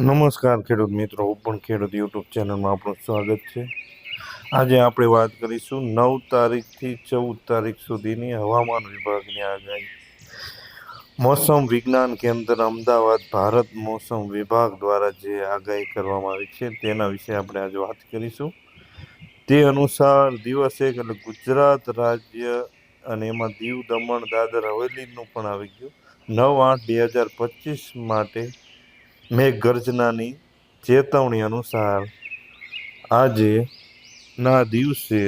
નમસ્કાર, ખેડૂત મિત્રો. પણ ખેડૂત યુટ્યુબ ચેનલમાં આપણું સ્વાગત છે. આજે આપણે વાત કરીશું નવ તારીખથી ચૌદ તારીખ સુધીની હવામાન વિભાગની આગાહી. મોસમ વિજ્ઞાન કેન્દ્ર અમદાવાદ ભારત મોસમ વિભાગ દ્વારા જે આગાહી કરવામાં આવી છે તેના વિશે આપણે આજે વાત કરીશું. તે અનુસાર દિવસ એટલે ગુજરાત રાજ્ય અને એમાં દીવ દમણ, દાદર, હવેલીનું પણ આવી ગયું. નવ આઠ બે હજાર પચીસ માટે મેઘગર્જનાની ચેતવણી અનુસાર આજે ના દિવસે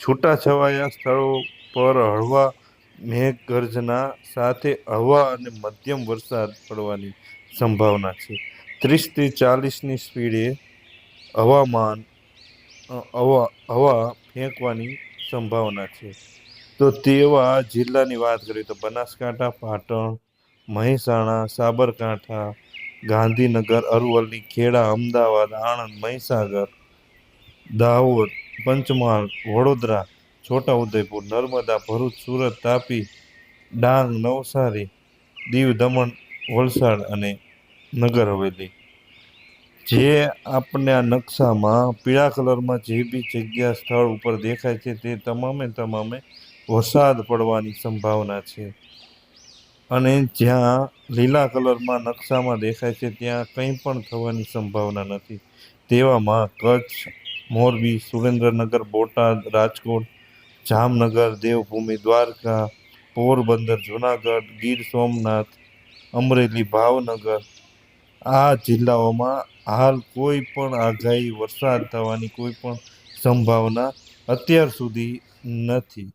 છૂટાછવાયા સ્થળો પર હળવા મેઘગર્જના સાથે હવા અને મધ્યમ વરસાદ પડવાની સંભાવના છે. ત્રીસથી ચાલીસની સ્પીડે હવામાન હવા હવા ફેંકવાની સંભાવના છે. તો તેવા જિલ્લાની વાત કરીએ તો બનાસકાંઠા, પાટણ, મહેસાણા, સાબરકાંઠા ગાંધીનગર, અરવલ્લી, ખેડા, અમદાવાદ, આણંદ, મહીસાગર, દાહોદ, પંચમહાલ, વડોદરા, છોટાઉદેપુર, નર્મદા, ભરૂચ, સુરત, તાપી, ડાંગ, નવસારી, દીવ, દમણ, વલસાડ અને નગર હવેલી જે આપણને આ નકશામાં પીળા કલરમાં જે બી જગ્યા, સ્થળ ઉપર દેખાય છે તે તમામે તમામે વરસાદ પડવાની સંભાવના છે. અને જ્યાં લીલા કલરમાં નકશામાં દેખાય છે, ત્યાં કંઈ પણ થવાની સંભાવના નથી. તેવામાં કચ્છ, મોરબી, સુરેન્દ્રનગર, બોટાદ, રાજકોટ, જામનગર, દેવભૂમિ, દ્વારકા, પોરબંદર, જુનાગઢ, ગીર સોમનાથ, અમરેલી, ભાવનગર આ જિલ્લાઓમાં હાલ કોઈ પણ આગાહી વરસાદ થવાની કોઈ પણ સંભાવના અત્યાર સુધી નથી.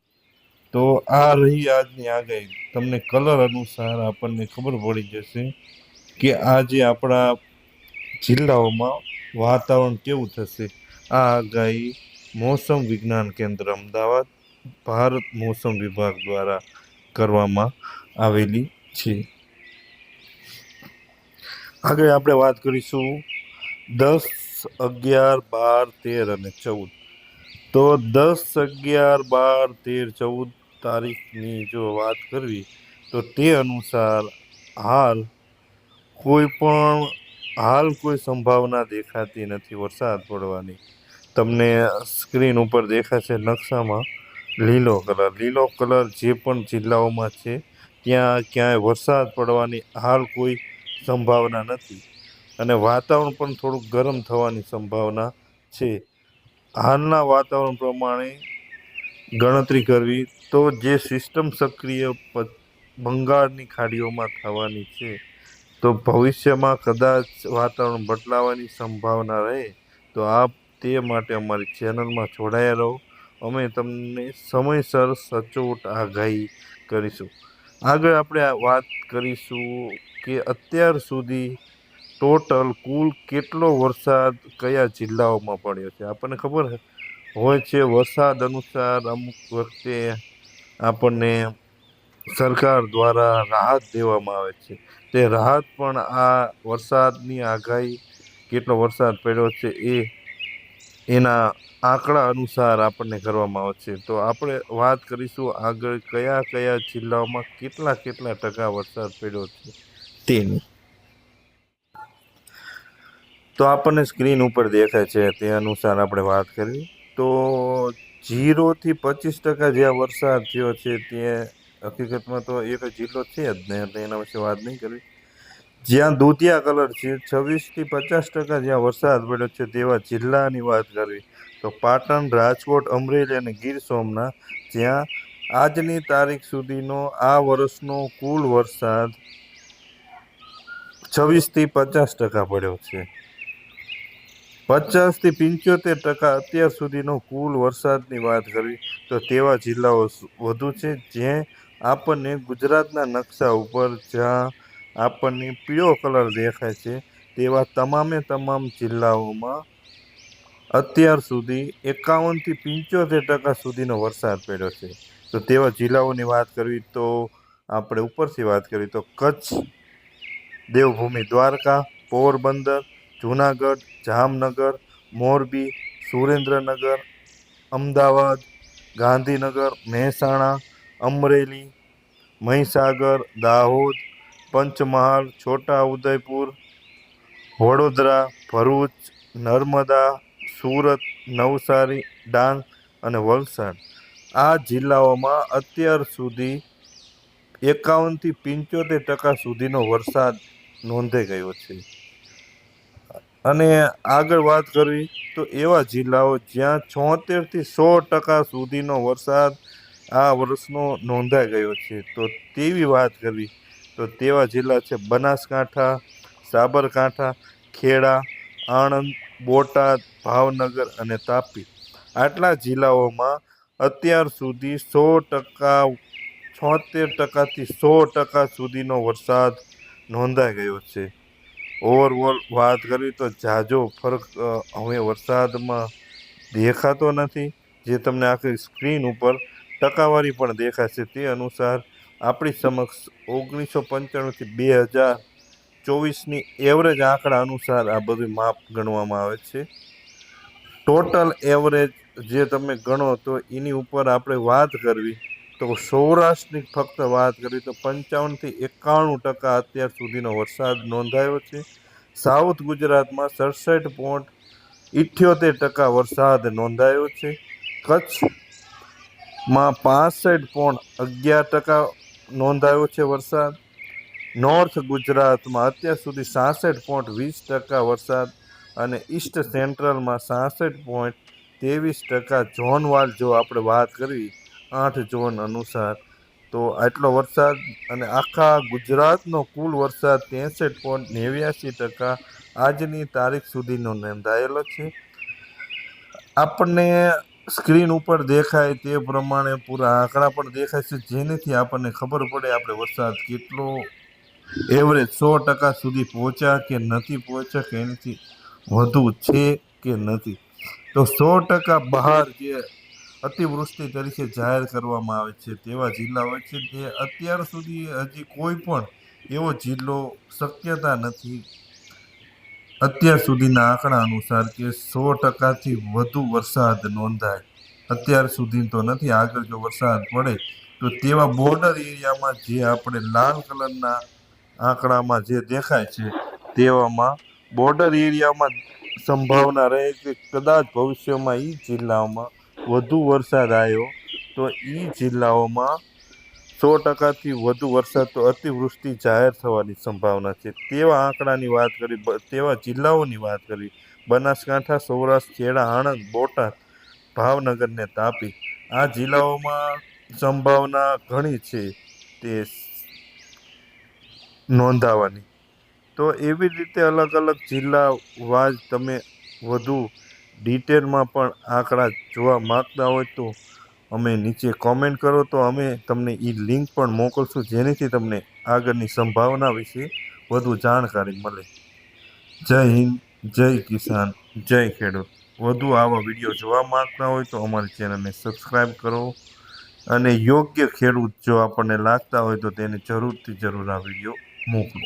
તો આ રહી આજની આગાહી. તમને કલર અનુસાર આપણને ખબર પડી જશે કે આજે આપણા જિલ્લાઓમાં વાતાવરણ કેવું થશે. આ આગાહી મોસમ વિજ્ઞાન કેન્દ્ર અમદાવાદ, ભારત મોસમ વિભાગ દ્વારા કરવામાં આવેલી છે. આગળ આપણે વાત કરીશું દસ અગિયાર બાર તેર અને ચૌદ. તો દસ અગિયાર બાર તેર ચૌદ તારીખની જો વાત કરવી, તો તે અનુસાર હાલ કોઈ પણ, હાલ કોઈ સંભાવના દેખાતી નથી વરસાદ પડવાની. તમને સ્ક્રીન ઉપર દેખાશે નકશામાં લીલો કલર. લીલો કલર જે પણ જિલ્લાઓમાં છે, ત્યાં ક્યાંય વરસાદ પડવાની હાલ કોઈ સંભાવના નથી. અને વાતાવરણ પણ થોડુંક ગરમ થવાની સંભાવના છે. હાલના વાતાવરણ પ્રમાણે ગણતરી કરવી, તો જે સિસ્ટમ સક્રિય બંગાળની ખાડીઓમાં થવાની છે, તો ભવિષ્યમાં કદાચ વાતાવરણ બદલાવાની સંભાવના રહે, તો આપ તે માટે અમારી ચેનલમાં જોડાયા રહો. અમે તમને સમયસર સચોટ આગાહી કરીશું. આગળ આપણે વાત કરીશું કે અત્યાર સુધી ટોટલ કુલ કેટલો વરસાદ કયા જિલ્લાઓમાં પડ્યો છે? આપણને ખબર હોય છે. વરસાદ અનુસાર અમુક વખતે આપણને સરકાર દ્વારા રાહત દેવામાં આવે છે. તે રાહત પણ આ વરસાદની આગાહી કેટલો વરસાદ પડ્યો છે એ એના આંકડા અનુસાર આપણને કરવામાં આવે છે. તો આપણે વાત કરીશું આગળ કયા કયા જિલ્લાઓમાં કેટલા કેટલા ટકા વરસાદ પડ્યો છે તેની. તો આપણને સ્ક્રીન ઉપર દેખાય છે. તે અનુસાર આપણે વાત કરીએ. તો જીરોથી પચીસ ટકા જ્યાં વરસાદ થયો છે ત્યાં હકીકતમાં તો એક જિલ્લો છે જ નહીં એના વિશે વાત નહીં કરવી. જ્યાં દૂધિયા કલર છે, છવ્વીસથી પચાસ ટકા જ્યાં વરસાદ પડ્યો છે, તેવા જિલ્લાની વાત કરવી, તો પાટણ, રાજકોટ, અમરેલી અને ગીર સોમનાથ, જ્યાં આજની તારીખ સુધીનો આ વર્ષનો કુલ વરસાદ છવ્વીસથી પચાસ ટકા પડ્યો છે. પચાસથી પંચોતેર ટકા અત્યાર સુધીનો કુલ વરસાદની વાત કરવી તો તેવા જિલ્લાઓ વધુ છે જે આપણને ગુજરાતના નકશા ઉપર જ્યાં આપણને પીળો કલર દેખાય છે, તેવા તમામે તમામ જિલ્લાઓમાં અત્યાર સુધી એકાવનથી પંચોતેર ટકા સુધીનો વરસાદ પડ્યો છે. તો તેવા જિલ્લાઓની વાત કરવી તો આપણે ઉપરથી વાત કરવી તો કચ્છ, દેવભૂમિ દ્વારકા, પોરબંદર જૂનાગઢ, જામનગર, મોરબી, સુરેન્દ્રનગર, અમદાવાદ, ગાંધીનગર, મહેસાણા, અમરેલી, મહીસાગર, દાહોદ, પંચમહાલ છોટા ઉદયપુર વડોદરા, ભરૂચ, નર્મદા, સુરત, નવસારી, ડાંગ અને વલસાડ. આ જિલ્લાઓમાં અત્યાર સુધી એકાવનથી પંચોતેર ટકા સુધીનો વરસાદ નોંધાઈ ગયો છે. અને આગળ વાત કરવી તો એવા જિલ્લાઓ જ્યાં છોતેરથી સો ટકા સુધીનો વરસાદ આ વર્ષનો નોંધાઈ ગયો છે. તો તેવી વાત કરવી તો તેવા જિલ્લા છે બનાસકાંઠા, સાબરકાંઠા, ખેડા, આણંદ, બોટાદ, ભાવનગર અને તાપી. આટલા જિલ્લાઓમાં અત્યાર સુધી સો ટકા, છોતેર ટકાથી સો ટકા સુધીનો વરસાદ નોંધાઈ ગયો છે. ઓવરઓલ વાત કરવી તો ઝાઝો ફરક હવે વરસાદમાં દેખાતો નથી. જે તમને આખી સ્ક્રીન ઉપર ટકાવારી પણ દેખાશે તે અનુસાર આપણી સમક્ષ ઓગણીસો પંચાણુંથી બે હજાર ચોવીસની એવરેજ આંકડા અનુસાર આ બધું માપ ગણવામાં આવે છે. ટોટલ એવરેજ જે તમે ગણો તો એની ઉપર આપણે વાત કરવી તો સૌરાષ્ટ્રની ફક્ત વાત કરી તો પંચાવનથી એકાણું ટકા અત્યાર સુધીનો વરસાદ નોંધાયો છે. સાઉથ ગુજરાતમાં સડસઠ પોઈન્ટ ઇઠ્યોતેર ટકા વરસાદ નોંધાયો છે. કચ્છમાં પાસઠ પોઈન્ટ અગિયાર ટકા નોંધાયો છે વરસાદ. નોર્થ ગુજરાતમાં અત્યાર સુધી સાસઠ પોઈન્ટ વીસ ટકા વરસાદ અને ઈસ્ટ સેન્ટ્રલમાં સાસઠ પોઈન્ટ ત્રેવીસ ટકા ઝોનવાળ જો આપણે વાત કરવી આઠ ઝોન અનુસાર. તો આટલો વરસાદ અને આખા ગુજરાતનો કુલ વરસાદ ત્રેસઠ પોઈન્ટ નેવ્યાસી ટકા આજની તારીખ સુધીનો નોંધાયેલો છે. આપણને સ્ક્રીન ઉપર દેખાય તે પ્રમાણે પૂરા આંકડા પણ દેખાય છે. જેનાથી આપણને ખબર પડે આપણે વરસાદ કેટલો એવરેજ સો ટકા સુધી પહોંચ્યા કે નથી પહોંચ્યા કે એનાથી વધુ છે કે નથી. તો સો ટકા બહાર જે અતિવૃષ્ટિ તરીકે જાહેર કરવામાં આવે છે. તેવા જિલ્લાઓ છે તે અત્યાર સુધી હજી કોઈ પણ એવો જિલ્લો શક્યતા નથી. અત્યાર સુધીના આંકડા અનુસાર કે સો ટકાથી વધુ વરસાદ નોંધાય. અત્યાર સુધી તો નથી, આગળ જો વરસાદ પડે તો તેવા બોર્ડર એરિયામાં જે આપણે લાલ કલરના આંકડામાં જે દેખાય છે તેવામાં બોર્ડર એરિયામાં સંભાવના રહે કે કદાચ ભવિષ્યમાં એ જિલ્લાઓમાં વધુ વરસાદ આવ્યો, તો એ જિલ્લાઓમાં સો ટકાથી વધુ વરસાદ તો અતિવૃષ્ટિ જાહેર થવાની સંભાવના છે. તેવા આંકડાની વાત કરી તેવા જિલ્લાઓની વાત કરી, બનાસકાંઠા, સૌરાષ્ટ્ર, ખેડા, આણંદ, બોટાદ, ભાવનગરને તાપી, આ જિલ્લાઓમાં સંભાવના ઘણી છે તે નોંધાવાની. તો એવી રીતે અલગ અલગ જિલ્લા વાજ તમે વધુ ડિટેલમાં પણ આંકડા જોવા માગતા હોય તો અમે નીચે કોમેન્ટ કરો તો અમે તમને એ લિંક પણ મોકલશું, જેનાથી તમને આગળની સંભાવના વિશે વધુ જાણકારી મળે. જય હિન્દ, જય કિસાન, જય ખેડૂત. વધુ આવા વીડિયો જોવા માગતા હોય તો અમારી ચેનલને સબસ્ક્રાઈબ કરો અને યોગ્ય ખેડૂત જો આપણને લાગતા હોય તો તેને જરૂરથી જરૂર આ વીડિયો મોકલો.